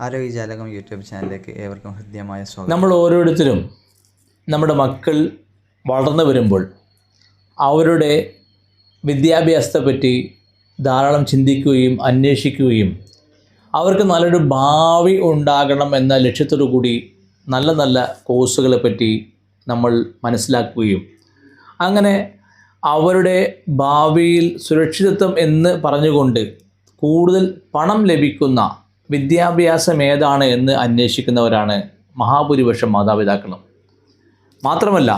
ആരോഗ്യജാലകം YouTube ചാനലിലേക്ക് ഏവർക്കും ഹൃദ്യമായ സ്വാഗതം. നമ്മൾ ഓരോരുത്തരും നമ്മുടെ മക്കൾ വളർന്നു വരുമ്പോൾ അവരുടെ വിദ്യാഭ്യാസത്തെ പറ്റി ധാരാളം ചിന്തിക്കുകയും അന്വേഷിക്കുകയും അവർക്ക് നല്ലൊരു ഭാവി ഉണ്ടാകണം എന്ന ലക്ഷ്യത്തോടു കൂടി നല്ല നല്ല കോഴ്സുകളെ പറ്റി നമ്മൾ മനസ്സിലാക്കുകയും അങ്ങനെ അവരുടെ ഭാവിയിൽ സുരക്ഷിതത്വം എന്ന് പറഞ്ഞുകൊണ്ട് കൂടുതൽ പണം ലഭിക്കുന്ന വിദ്യാഭ്യാസം ഏതാണ് എന്ന് അന്വേഷിക്കുന്നവരാണ് മഹാഭൂരിപക്ഷം മാതാപിതാക്കളും. മാത്രമല്ല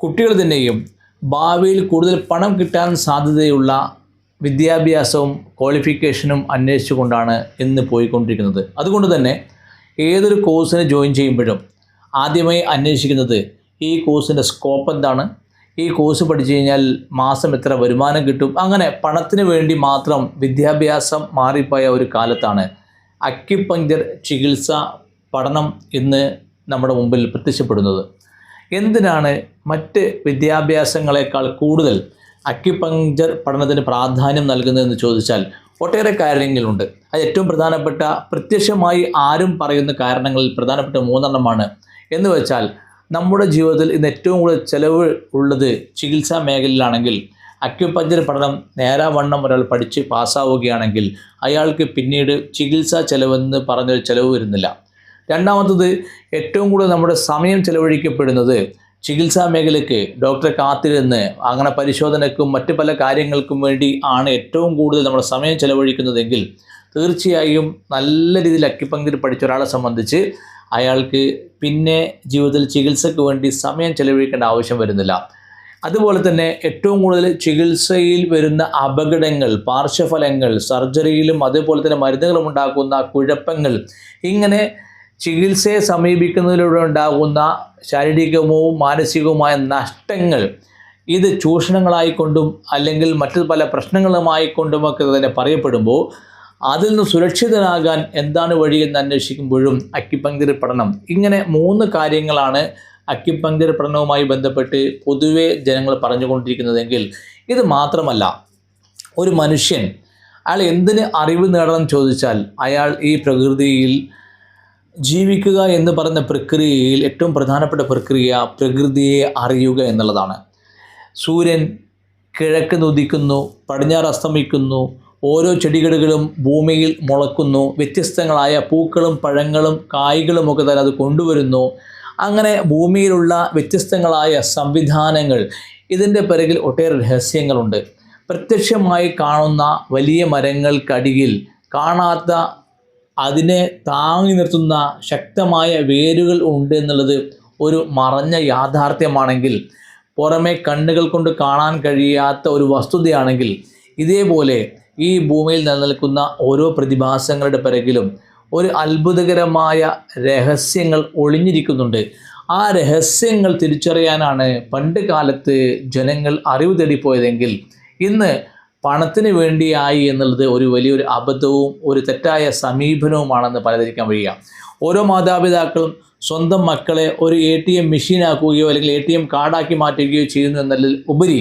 കുട്ടികൾ തന്നെയും ഭാവിയിൽ കൂടുതൽ പണം കിട്ടാൻ സാധ്യതയുള്ള വിദ്യാഭ്യാസവും ക്വാളിഫിക്കേഷനും അന്വേഷിച്ചുകൊണ്ടാണ് ഇന്ന് പോയിക്കൊണ്ടിരിക്കുന്നത്. അതുകൊണ്ട് തന്നെ ഏതൊരു കോഴ്സിന് ജോയിൻ ചെയ്യുമ്പോഴും ആദ്യമായി അന്വേഷിക്കുന്നത് ഈ കോഴ്സിന്റെ സ്കോപ്പ് എന്താണ്? ഈ കോഴ്സ് പഠിച്ചു കഴിഞ്ഞാൽ മാസം എത്ര വരുമാനം കിട്ടും? അങ്ങനെ പണത്തിന് വേണ്ടി മാത്രം വിദ്യാഭ്യാസം മാറിപ്പോയ ഒരു കാലത്താണ് അക്യുപങ്ക്ചർ ചികിത്സ പഠനം ഇന്ന് നമ്മുടെ മുമ്പിൽ പ്രത്യക്ഷപ്പെടുന്നത്. എന്തിനാണ് മറ്റ് വിദ്യാഭ്യാസങ്ങളെക്കാൾ കൂടുതൽ അക്യുപങ്ക്ചർ പഠനത്തിന് പ്രാധാന്യം നൽകുന്നതെന്ന് ചോദിച്ചാൽ ഒട്ടേറെ കാര്യങ്ങളുണ്ട്. അത് ഏറ്റവും പ്രധാനപ്പെട്ട പ്രത്യക്ഷമായി ആരും പറയുന്ന കാരണങ്ങളിൽ പ്രധാനപ്പെട്ട മൂന്നെണ്ണമാണ്. എന്ന് വെച്ചാൽ നമ്മുടെ ജീവിതത്തിൽ ഇന്ന് ഏറ്റവും കൂടുതൽ ചിലവ് ഉള്ളത് ചികിത്സാ മേഖലയിലാണെങ്കിൽ അക്യുപഞ്ചർ പഠനം നേരാവണ്ണം ഒരാൾ പഠിച്ച് പാസ്സാവുകയാണെങ്കിൽ അയാൾക്ക് പിന്നീട് ചികിത്സാ ചെലവെന്ന് പറഞ്ഞൊരു ചെലവ് വരുന്നില്ല. രണ്ടാമത്തത് ഏറ്റവും കൂടുതൽ നമ്മുടെ സമയം ചെലവഴിക്കപ്പെടുന്നത് ചികിത്സാ മേഖലയ്ക്ക് ഡോക്ടറെ കാത്തിരുന്ന് അങ്ങനെ പരിശോധനയ്ക്കും മറ്റു പല കാര്യങ്ങൾക്കും വേണ്ടി ആണ് ഏറ്റവും കൂടുതൽ നമ്മുടെ സമയം ചെലവഴിക്കുന്നതെങ്കിൽ തീർച്ചയായും നല്ല രീതിയിൽ അക്യുപങ്കിൽ പഠിച്ച ഒരാളെ സംബന്ധിച്ച് അയാൾക്ക് പിന്നെ ജീവിതത്തിൽ ചികിത്സയ്ക്ക് വേണ്ടി സമയം ചെലവഴിക്കേണ്ട ആവശ്യം വരുന്നില്ല. അതുപോലെ തന്നെ ഏറ്റവും കൂടുതൽ ചികിത്സയിൽ വരുന്ന അപകടങ്ങൾ പാർശ്വഫലങ്ങൾ സർജറിയിലും അതേപോലെ തന്നെ മരുന്നുകളും ഉണ്ടാക്കുന്ന കുഴപ്പങ്ങൾ ഇങ്ങനെ ചികിത്സയെ സമീപിക്കുന്നതിലൂടെ ഉണ്ടാകുന്ന ശാരീരികവും മാനസികവുമായ നഷ്ടങ്ങൾ ഇത് ചൂഷണങ്ങളായിക്കൊണ്ടും അല്ലെങ്കിൽ മറ്റു പല പ്രശ്നങ്ങളുമായിക്കൊണ്ടുമൊക്കെ തന്നെ പറയപ്പെടുമ്പോൾ അതിൽ നിന്ന് സുരക്ഷിതനാകാൻ എന്താണ് വഴി എന്ന് അന്വേഷിക്കുമ്പോഴും അക്യുപങ്ക്ചർ പഠനം. ഇങ്ങനെ മൂന്ന് കാര്യങ്ങളാണ് അക്യുപങ്ക്ചർ പഠനവുമായി ബന്ധപ്പെട്ട് പൊതുവെ ജനങ്ങൾ പറഞ്ഞുകൊണ്ടിരിക്കുന്നതെങ്കിൽ ഇത് മാത്രമല്ല ഒരു മനുഷ്യൻ അയാൾ എന്തിന് അറിവ് നേടണം ചോദിച്ചാൽ അയാൾ ഈ പ്രകൃതിയിൽ ജീവിക്കുക എന്ന് പറയുന്ന പ്രക്രിയയിൽ ഏറ്റവും പ്രധാനപ്പെട്ട പ്രക്രിയ പ്രകൃതിയെ അറിയുക എന്നുള്ളതാണ്. സൂര്യൻ കിഴക്ക് ഉദിക്കുന്നു പടിഞ്ഞാറ് അസ്തമിക്കുന്നു ഓരോ ചെടികളും ഭൂമിയിൽ മുളക്കുന്നു വ്യത്യസ്തങ്ങളായ പൂക്കളും പഴങ്ങളും കായ്കളും ഒക്കെ തന്നെ അത് കൊണ്ടുവരുന്നു. അങ്ങനെ ഭൂമിയിലുള്ള വ്യത്യസ്തങ്ങളായ സംവിധാനങ്ങൾ ഇതിന്റെ പിറകിൽ ഒട്ടേറെ രഹസ്യങ്ങളുണ്ട്. പ്രത്യക്ഷമായി കാണുന്ന വലിയ മരങ്ങൾക്കടിയിൽ കാണാത്ത അതിനെ താങ്ങി നിർത്തുന്ന ശക്തമായ വേരുകൾ ഉണ്ട് എന്നുള്ളത് ഒരു മറഞ്ഞ യാഥാർത്ഥ്യമാണെങ്കിൽ പുറമെ കണ്ണുകൾ കൊണ്ട് കാണാൻ കഴിയാത്ത ഒരു വസ്തുതയാണെങ്കിൽ ഇതേപോലെ ഈ ഭൂമിയിൽ നിലനിൽക്കുന്ന ഓരോ പ്രതിഭാസങ്ങളുടെ പിറകിലും ഒരു അത്ഭുതകരമായ രഹസ്യങ്ങൾ ഒളിഞ്ഞിരിക്കുന്നുണ്ട്. ആ രഹസ്യങ്ങൾ തിരിച്ചറിയാനാണ് പണ്ട് കാലത്ത് ജനങ്ങൾ അറിവ് തേടിപ്പോയതെങ്കിൽ ഇന്ന് പണത്തിന് വേണ്ടിയായി എന്നുള്ളത് ഒരു വലിയൊരു അബദ്ധവും ഒരു തെറ്റായ സമീപനവുമാണെന്ന് പലതിരിക്കാൻ വഴിയ. ഓരോ മാതാപിതാക്കളും സ്വന്തം മക്കളെ ഒരു എ ടി എം മെഷീനാക്കുകയോ അല്ലെങ്കിൽ എ ടി എം കാർഡാക്കി മാറ്റുകയോ ചെയ്യുന്നു എന്നതിൽ ഉപരി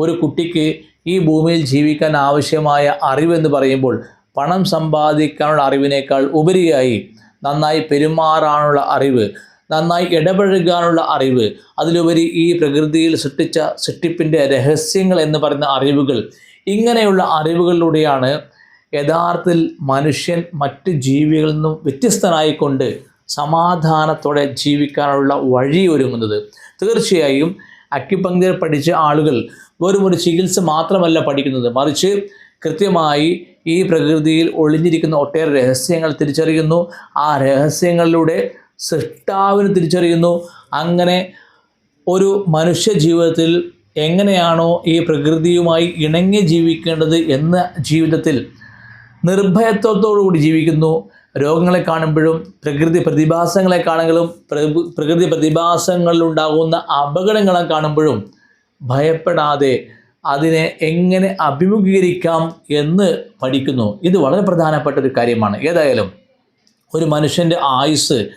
ഒരു കുട്ടിക്ക് ഈ ഭൂമിയിൽ ജീവിക്കാൻ ആവശ്യമായ അറിവെന്ന് പറയുമ്പോൾ പണം സമ്പാദിക്കാനുള്ള അറിവിനേക്കാൾ ഉപരിയായി നന്നായി പെരുമാറാനുള്ള അറിവ് നന്നായി ഇടപഴകാനുള്ള അറിവ് അതിലുപരി ഈ പ്രകൃതിയിൽ സൃഷ്ടിച്ച സൃഷ്ടിപ്പിന്റെ രഹസ്യങ്ങൾ എന്ന് പറയുന്ന അറിവുകൾ. ഇങ്ങനെയുള്ള അറിവുകളിലൂടെയാണ് യഥാർത്ഥത്തിൽ മനുഷ്യൻ മറ്റ് ജീവികളിൽ നിന്നും വ്യത്യസ്തനായിക്കൊണ്ട് സമാധാനത്തോടെ ജീവിക്കാനുള്ള വഴി ഒരുങ്ങുന്നത്. തീർച്ചയായും അക്യുപങ്ക്ചർ പഠിച്ച ആളുകൾ വെറും ഒരു ചികിത്സ മാത്രമല്ല പഠിക്കുന്നത്. മറിച്ച് കൃത്യമായി ഈ പ്രകൃതിയിൽ ഒളിഞ്ഞിരിക്കുന്ന ഒട്ടേറെ രഹസ്യങ്ങൾ തിരിച്ചറിയുന്നു. ആ രഹസ്യങ്ങളിലൂടെ സൃഷ്ടാവിന് തിരിച്ചറിയുന്നു. അങ്ങനെ ഒരു മനുഷ്യ ജീവിതത്തിൽ എങ്ങനെയാണോ ഈ പ്രകൃതിയുമായി ഇണങ്ങി ജീവിക്കേണ്ടത് എന്ന ജീവിതത്തിൽ നിർഭയത്വത്തോടുകൂടി ജീവിക്കുന്നു. രോഗങ്ങളെ കാണുമ്പോഴും പ്രകൃതി പ്രതിഭാസങ്ങളെ കാണുമ്പോഴും പ്രകൃ- പ്രകൃതി പ്രതിഭാസങ്ങളിലുണ്ടാകുന്ന അപകടങ്ങളെ കാണുമ്പോഴും ഭയപ്പെടാതെ അതിനെ എങ്ങനെ അഭിമുഖീകരിക്കാം എന്ന് പഠിക്കുന്നു. ഇത് വളരെ പ്രധാനപ്പെട്ട ഒരു കാര്യമാണ്. ഏതായാലും ഒരു മനുഷ്യന്റെ ആയുസ്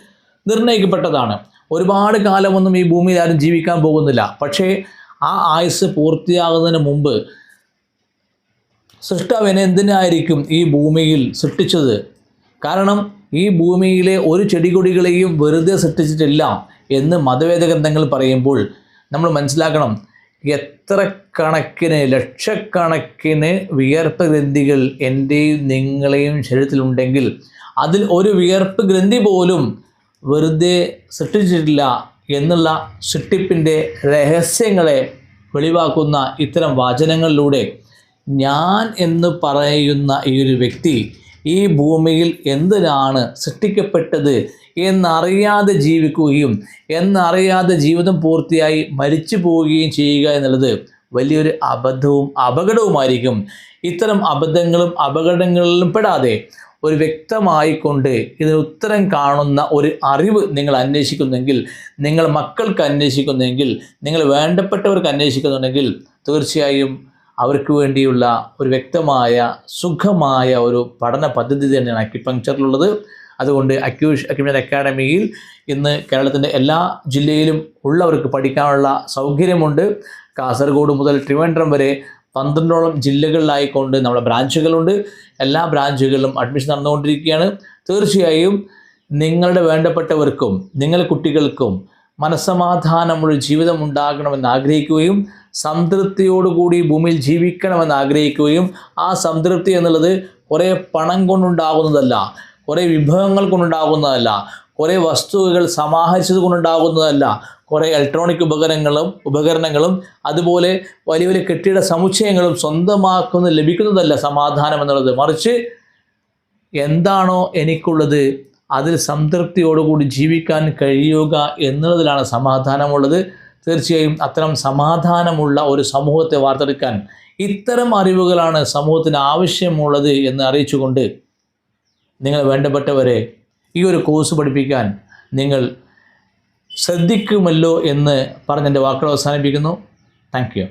നിർണയിക്കപ്പെട്ടതാണ്. ഒരുപാട് കാലമൊന്നും ഈ ഭൂമിയിൽ ആരും ജീവിക്കാൻ പോകുന്നില്ല. പക്ഷേ ആ ആയുസ് പൂർത്തിയാകുന്നതിന് മുമ്പ് സൃഷ്ടാവിനെ എന്തിനായിരിക്കും ഈ ഭൂമിയിൽ സൃഷ്ടിച്ചത്? കാരണം ഈ ഭൂമിയിലെ ഒരു ചെടികൊടികളെയും വെറുതെ സൃഷ്ടിച്ചിട്ടില്ല എന്ന് മതവേദ ഗ്രന്ഥങ്ങൾ പറയുമ്പോൾ നമ്മൾ മനസ്സിലാക്കണം. എത്ര കണക്കിന് ലക്ഷക്കണക്കിന് വിയർപ്പ് ഗ്രന്ഥികൾ എന്റെയും നിങ്ങളെയും ശരീരത്തിലുണ്ടെങ്കിൽ അതിൽ ഒരു വിയർപ്പ് ഗ്രന്ഥി പോലും വെറുതെ സൃഷ്ടിച്ചിട്ടില്ല എന്നുള്ള സൃഷ്ടിപ്പിന്റെ രഹസ്യങ്ങളെ വെളിവാക്കുന്ന ഇത്തരം വചനങ്ങളിലൂടെ ഞാൻ എന്ന് പറയുന്ന ഈ ഒരു വ്യക്തി ഈ ഭൂമിയിൽ എന്തിനാണ് സൃഷ്ടിക്കപ്പെട്ടത് എന്നറിയാതെ ജീവിക്കുകയും എന്നറിയാതെ ജീവിതം പൂർത്തിയായി മരിച്ചു പോവുകയും ചെയ്യുക എന്നുള്ളത് വലിയൊരു അബദ്ധവും അപകടവുമായിരിക്കും. ഇത്തരം അബദ്ധങ്ങളും അപകടങ്ങളിലും പെടാതെ ഒരു വ്യക്തമായിക്കൊണ്ട് ഇതിന് ഉത്തരം കാണുന്ന ഒരു അറിവ് നിങ്ങൾ അന്വേഷിക്കുന്നെങ്കിൽ നിങ്ങൾ മക്കൾക്ക് അന്വേഷിക്കുന്നെങ്കിൽ നിങ്ങൾ വേണ്ടപ്പെട്ടവർക്ക് അന്വേഷിക്കുന്നുണ്ടെങ്കിൽ തീർച്ചയായും അവർക്ക് വേണ്ടിയുള്ള ഒരു വ്യക്തമായ സുഖമായ ഒരു പഠന പദ്ധതി തന്നെയാണ് അക്യുപങ്ക്ചറിലുള്ളത് അതുകൊണ്ട് അക്യൂഷ് അക്യുപങ്ക്ചർ അക്കാഡമിയിൽ ഇന്ന് കേരളത്തിന്റെ എല്ലാ ജില്ലയിലും ഉള്ളവർക്ക് പഠിക്കാനുള്ള സൗകര്യമുണ്ട്. കാസർഗോഡ് മുതൽ ട്രിവാൻഡ്രം വരെ പന്ത്രണ്ടോളം ജില്ലകളിലായിക്കൊണ്ട് നമ്മുടെ ബ്രാഞ്ചുകളുണ്ട്. എല്ലാ ബ്രാഞ്ചുകളിലും അഡ്മിഷൻ നടന്നുകൊണ്ടിരിക്കുകയാണ്. തീർച്ചയായും നിങ്ങളുടെ വേണ്ടപ്പെട്ടവർക്കും നിങ്ങളുടെ കുട്ടികൾക്കും മനസ്സമാധാനമുള്ള ജീവിതം ഉണ്ടാകണമെന്ന് ആഗ്രഹിക്കുകയും സംതൃപ്തിയോടുകൂടി ഭൂമിയിൽ ജീവിക്കണമെന്ന് ആഗ്രഹിക്കുകയും ആ സംതൃപ്തി എന്നുള്ളത് കുറേ പണം കൊണ്ടുണ്ടാകുന്നതല്ല. കുറേ വിഭവങ്ങൾ കൊണ്ടുണ്ടാകുന്നതല്ല കുറേ വസ്തുവകൾ സമാഹരിച്ചത് കൊണ്ടുണ്ടാകുന്നതല്ല കുറേ ഇലക്ട്രോണിക് ഉപകരണങ്ങളും ഉപകരണങ്ങളും അതുപോലെ വലിയ വലിയ കെട്ടിട സമുച്ചയങ്ങളും സ്വന്തമാക്കുന്ന ലഭിക്കുന്നതല്ല സമാധാനം എന്നുള്ളത്. മറിച്ച് എന്താണോ എനിക്കുള്ളത് അതിൽ സംതൃപ്തിയോടുകൂടി ജീവിക്കാൻ കഴിയുക എന്നുള്ളതിലാണ് സമാധാനമുള്ളത്. തീർച്ചയായും അത്തരം സമാധാനമുള്ള ഒരു സമൂഹത്തെ വാർത്തെടുക്കാൻ ഇത്തരം അറിവുകളാണ് സമൂഹത്തിന് ആവശ്യമുള്ളത് എന്ന് അറിയിച്ചുകൊണ്ട് നിങ്ങൾ വേണ്ടപ്പെട്ടവരെ ഈ ഒരു കോഴ്സ് പഠിപ്പിക്കാൻ നിങ്ങൾ ശ്രദ്ധിക്കുമല്ലോ എന്ന് പറഞ്ഞ് എന്റെ വാക്കുകൾ അവസാനിപ്പിക്കുന്നു. Thank you